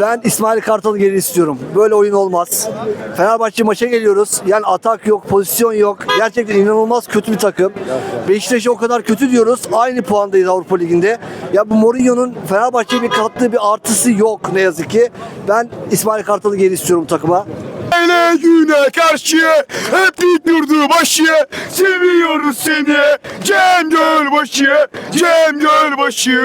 Ben İsmail Kartal'ı geri istiyorum. Böyle oyun olmaz. Fenerbahçe maça geliyoruz. Yani atak yok, pozisyon yok. Gerçekten inanılmaz kötü bir takım. Beşiktaş'a o kadar kötü diyoruz. Aynı puandayız Avrupa Ligi'nde. Ya bu Mourinho'nun Fenerbahçe'ye kattığı bir artısı yok ne yazık ki. Ben İsmail Kartal'ı geri istiyorum takıma. Hele güne karşı hep dik durdu başı Seviyoruz seni Cem Gölbaşı Cem Gölbaşı.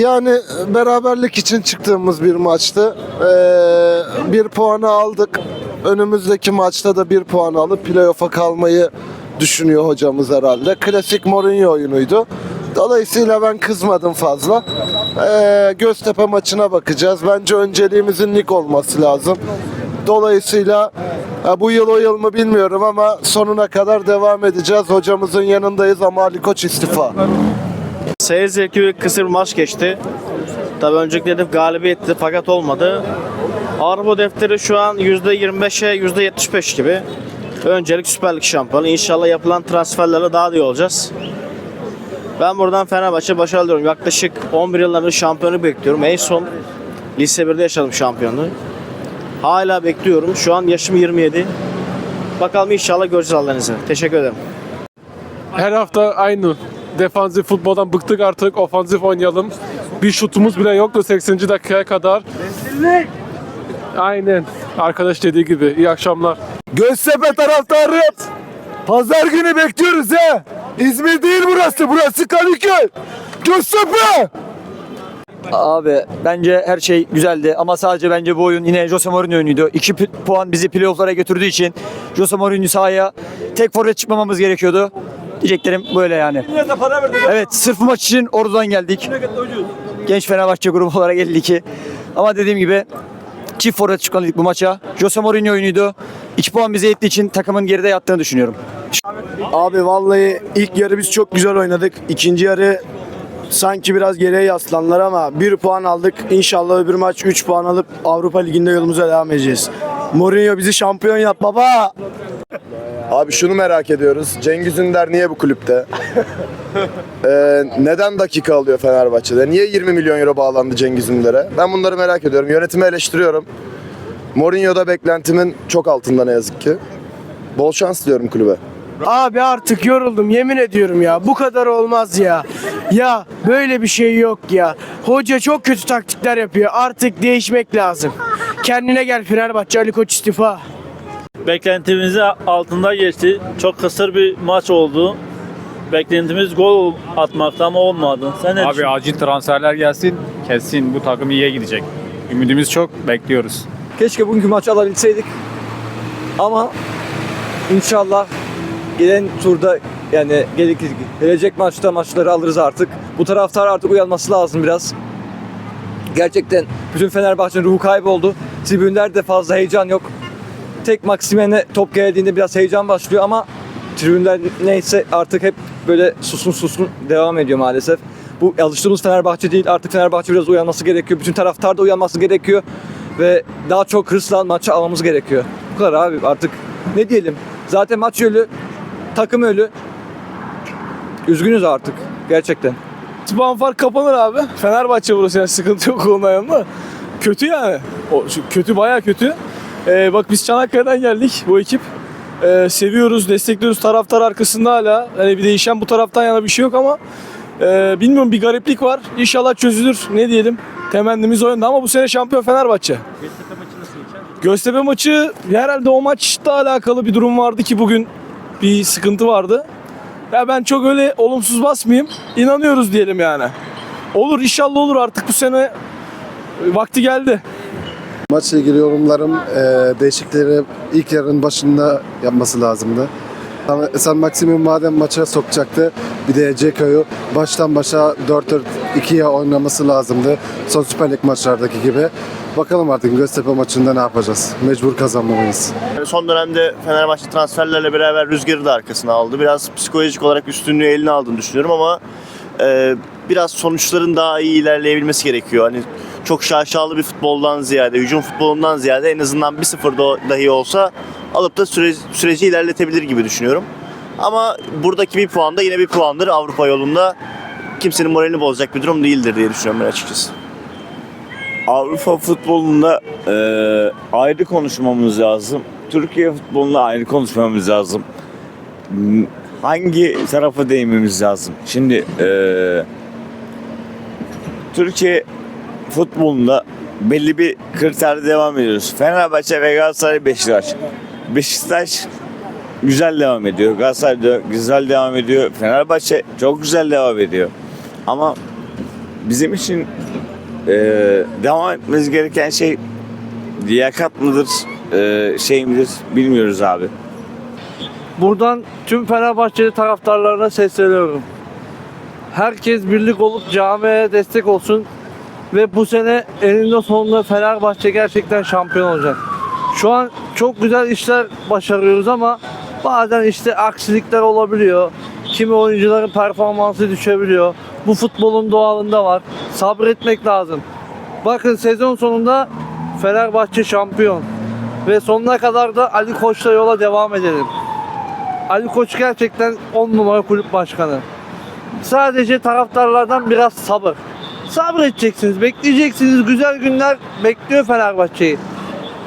Yani beraberlik için çıktığımız bir maçtı. Ee, bir puanı aldık. Önümüzdeki maçta da bir puan alıp playoff'a kalmayı düşünüyor hocamız herhalde. Klasik Mourinho oyunuydu. Dolayısıyla ben kızmadım fazla. Ee, Göztepe maçına bakacağız. Bence önceliğimizin lig olması lazım. Dolayısıyla bu yıl o yıl mı bilmiyorum ama sonuna kadar devam edeceğiz. Hocamızın yanındayız ama Ali Koç istifa. Seyir zevki ve kısır bir maç geçti. Tabii öncelikle hedef galibiyetti fakat olmadı. Avrupa defteri şu an %25'e %75 gibi. Öncelik Süper Lig şampiyonu. İnşallah yapılan transferlerle daha da iyi olacağız. Ben buradan Fenerbahçe başarılı diyorum. Yaklaşık 11 yıldan beri şampiyonu bekliyorum. En son lise 1'de yaşadım şampiyonluğu. Hala bekliyorum. Şu an yaşım 27. Bakalım inşallah göreceğiz Allah'ın izniyle. Teşekkür ederim. Her hafta aynı. Defansif futboldan bıktık artık. Ofansif oynayalım. Bir şutumuz bile yoktu 80. dakikaya kadar. Aynen. Arkadaş dediği gibi. İyi akşamlar. Göztepe taraftarı Pazar günü bekliyoruz he İzmir değil burası burası Kadıköy Göztepe Abi bence her şey güzeldi ama sadece bence bu oyun yine Jose Mourinho oyunuydu. 2 puan bizi playofflara götürdüğü için Jose Mourinho sahaya tek forvet çıkmamamız gerekiyordu. Diyeceklerim böyle yani. Evet sırf bu maç için oradan geldik. Genç Fenerbahçe grubu olarak 52. Ama dediğim gibi çift forvet çıkmalıydık bu maça. Jose Mourinho oyunuydu. 2 puan bize yettiği için takımın geride yattığını düşünüyorum. Abi vallahi ilk yarı biz çok güzel oynadık. İkinci yarı sanki biraz geriye yaslandılar ama bir puan aldık. İnşallah öbür maç 3 puan alıp Avrupa Ligi'nde yolumuza devam edeceğiz. Mourinho bizi şampiyon yap baba. Abi şunu merak ediyoruz. Cengiz Ünder niye bu kulüpte? Ee, neden dakika alıyor Fenerbahçe'de? Niye 20 milyon euro bağlandı Cengiz Ünder'e? Ben bunları merak ediyorum. Yönetimi eleştiriyorum. Mourinho'da beklentimin çok altında ne yazık ki. Bol şans diliyorum kulübe. Abi artık yoruldum yemin ediyorum ya. Bu kadar olmaz ya. Ya böyle bir şey yok ya. Hoca çok kötü taktikler yapıyor. Artık değişmek lazım. Kendine gel Fenerbahçe Ali Koç istifa. Beklentimizi altında geçti. Çok kısır bir maç oldu. Beklentimiz gol atmakta ama olmadı. Sen ne Abi düşünüyorsun? acil transferler gelsin. Kesin bu takım iyiye gidecek. Ümidimiz çok. Bekliyoruz. Keşke bugünkü maçı alabilseydik. Ama inşallah gelen turda yani gelecek, gelecek maçta maçları alırız artık. Bu taraftar artık uyanması lazım biraz. Gerçekten bütün Fenerbahçe'nin ruhu kayboldu. Tribünlerde fazla heyecan yok. Tek Maksimen'e top geldiğinde biraz heyecan başlıyor ama tribünler neyse artık hep böyle susun susun devam ediyor maalesef. Bu alıştığımız Fenerbahçe değil. Artık Fenerbahçe biraz uyanması gerekiyor. Bütün taraftar da uyanması gerekiyor. Ve daha çok hırsla maçı almamız gerekiyor. Bu kadar abi artık ne diyelim. Zaten maç ölü, takım ölü. Üzgünüz artık gerçekten. Puan fark kapanır abi. Fenerbahçe burası yani sıkıntı yok onun yanında. Kötü yani. O, kötü baya kötü. Ee, bak biz Çanakkale'den geldik bu ekip. Ee, seviyoruz, destekliyoruz. Taraftar arkasında hala. Hani bir değişen bu taraftan yana bir şey yok ama e, bilmiyorum bir gariplik var. İnşallah çözülür. Ne diyelim? Temennimiz o yönde ama bu sene şampiyon Fenerbahçe. Göztepe maçı herhalde o maçla alakalı bir durum vardı ki bugün bir sıkıntı vardı. Ya ben çok öyle olumsuz basmayayım. İnanıyoruz diyelim yani. Olur inşallah olur artık bu sene e, vakti geldi. Maçla ilgili yorumlarım e, değişiklikleri ilk yarının başında yapması lazımdı. San- Maximum madem maça sokacaktı bir de Ceko'yu baştan başa 4-4-2'ye oynaması lazımdı. Son Süper Lig maçlardaki gibi. Bakalım artık Göztepe maçında ne yapacağız. Mecbur kazanmalıyız. Son dönemde Fenerbahçe transferlerle beraber rüzgarı da arkasına aldı. Biraz psikolojik olarak üstünlüğü eline aldığını düşünüyorum ama e, biraz sonuçların daha iyi ilerleyebilmesi gerekiyor. Hani çok şaşalı bir futboldan ziyade, hücum futbolundan ziyade en azından 1-0 da- dahi olsa alıp da süre- süreci ilerletebilir gibi düşünüyorum. Ama buradaki bir puan da yine bir puandır Avrupa yolunda. Kimsenin moralini bozacak bir durum değildir diye düşünüyorum ben açıkçası. Avrupa futbolunda e, ayrı konuşmamız lazım. Türkiye futbolunda ayrı konuşmamız lazım. Hangi tarafa değinmemiz lazım? Şimdi e, Türkiye futbolunda belli bir kriterde devam ediyoruz. Fenerbahçe ve Galatasaray Beşiktaş. Beşiktaş güzel devam ediyor. Galatasaray güzel devam ediyor. Fenerbahçe çok güzel devam ediyor. Ama bizim için e, devam etmemiz gereken şey liyakat mıdır, e, şey midir bilmiyoruz abi. Buradan tüm Fenerbahçeli taraftarlarına sesleniyorum. Herkes birlik olup camiye destek olsun ve bu sene eninde sonunda Fenerbahçe gerçekten şampiyon olacak. Şu an çok güzel işler başarıyoruz ama bazen işte aksilikler olabiliyor. Kimi oyuncuların performansı düşebiliyor. Bu futbolun doğalında var. Sabretmek lazım. Bakın sezon sonunda Fenerbahçe şampiyon. Ve sonuna kadar da Ali Koç'la yola devam edelim. Ali Koç gerçekten 10 numara kulüp başkanı. Sadece taraftarlardan biraz sabır. Sabredeceksiniz, bekleyeceksiniz. Güzel günler bekliyor Fenerbahçe'yi.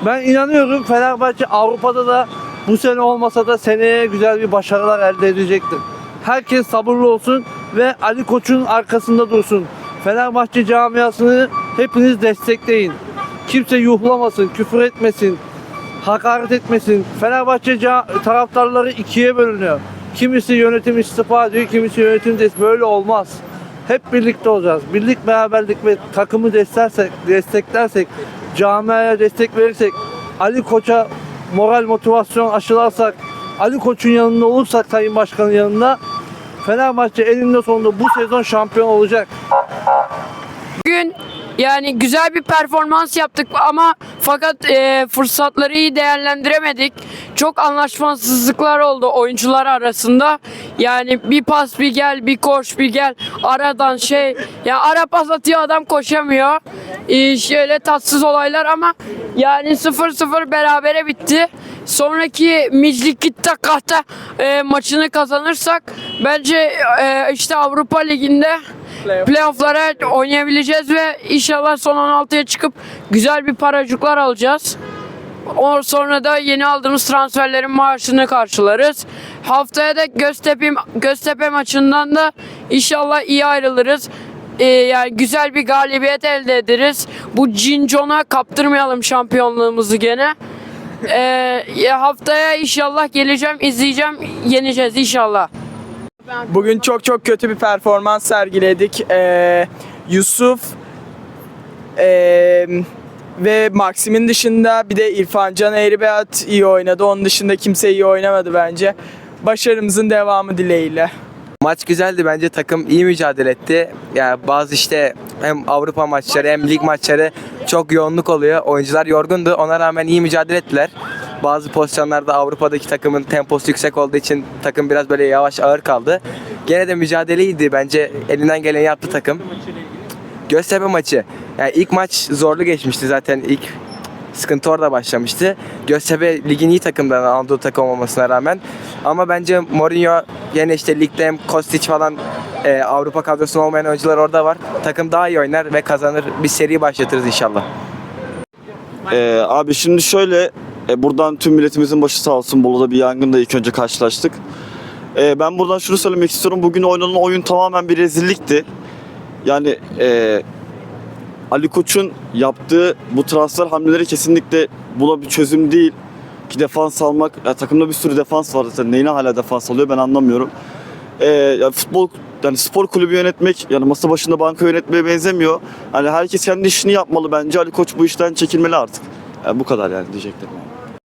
Ben inanıyorum Fenerbahçe Avrupa'da da bu sene olmasa da seneye güzel bir başarılar elde edecektir. Herkes sabırlı olsun ve Ali Koç'un arkasında dursun. Fenerbahçe camiasını hepiniz destekleyin. Kimse yuhlamasın, küfür etmesin, hakaret etmesin. Fenerbahçe taraftarları ikiye bölünüyor. Kimisi yönetim istifa ediyor, kimisi yönetim des böyle olmaz. Hep birlikte olacağız. Birlik, beraberlik ve takımı desteklersek, desteklersek, camiaya destek verirsek, Ali Koç'a moral motivasyon aşılarsak, Ali Koç'un yanında olursak Sayın Başkan'ın yanında Fenerbahçe elinde sonunda bu sezon şampiyon olacak. Yani güzel bir performans yaptık ama fakat e, fırsatları iyi değerlendiremedik. Çok anlaşmazlıklar oldu oyuncular arasında. Yani bir pas bir gel, bir koş bir gel. Aradan şey ya ara pas atıyor adam koşamıyor. E, şöyle tatsız olaylar ama yani 0-0 berabere bitti. Sonraki Miclik Gitta Kahta e, maçını kazanırsak bence e, işte Avrupa Ligi'nde playofflara oynayabileceğiz ve inşallah son 16'ya çıkıp güzel bir paracıklar alacağız. O sonra da yeni aldığımız transferlerin maaşını karşılarız. Haftaya da Göztepe, Göztepe maçından da inşallah iyi ayrılırız. Ee, yani güzel bir galibiyet elde ederiz. Bu Cincon'a kaptırmayalım şampiyonluğumuzu gene. Ee, ya haftaya inşallah geleceğim, izleyeceğim, yeneceğiz inşallah. Bugün çok çok kötü bir performans sergiledik. Ee, Yusuf ee, ve Maxim'in dışında bir de İrfan Can Eğribayat iyi oynadı. Onun dışında kimse iyi oynamadı bence. Başarımızın devamı dileğiyle. Maç güzeldi bence takım iyi mücadele etti. Yani bazı işte hem Avrupa maçları hem lig maçları çok yoğunluk oluyor. Oyuncular yorgundu. Ona rağmen iyi mücadele ettiler. Bazı pozisyonlarda Avrupa'daki takımın temposu yüksek olduğu için takım biraz böyle yavaş ağır kaldı. Gene de mücadeleydi bence elinden geleni yaptı takım. Göztepe maçı. Yani ilk maç zorlu geçmişti zaten ilk sıkıntı orada başlamıştı. Göztepe ligin iyi takımdan Anadolu takım olmasına rağmen. Ama bence Mourinho yine işte ligde hem Kostic falan e, Avrupa kadrosunda olmayan oyuncular orada var. Takım daha iyi oynar ve kazanır. Bir seri başlatırız inşallah. Ee, abi şimdi şöyle e, buradan tüm milletimizin başı sağ olsun Bolu'da bir yangında ilk önce karşılaştık. Ee, ben buradan şunu söylemek istiyorum. Bugün oynanan oyun tamamen bir rezillikti. Yani e, Ali Koç'un yaptığı bu transfer hamleleri kesinlikle buna bir çözüm değil. Ki defans almak, ya takımda bir sürü defans var zaten. Neyine hala defans alıyor ben anlamıyorum. Ee, ya futbol yani spor kulübü yönetmek yani masa başında banka yönetmeye benzemiyor. Hani herkes kendi işini yapmalı bence. Ali Koç bu işten çekilmeli artık. Yani bu kadar yani diyeceklerim.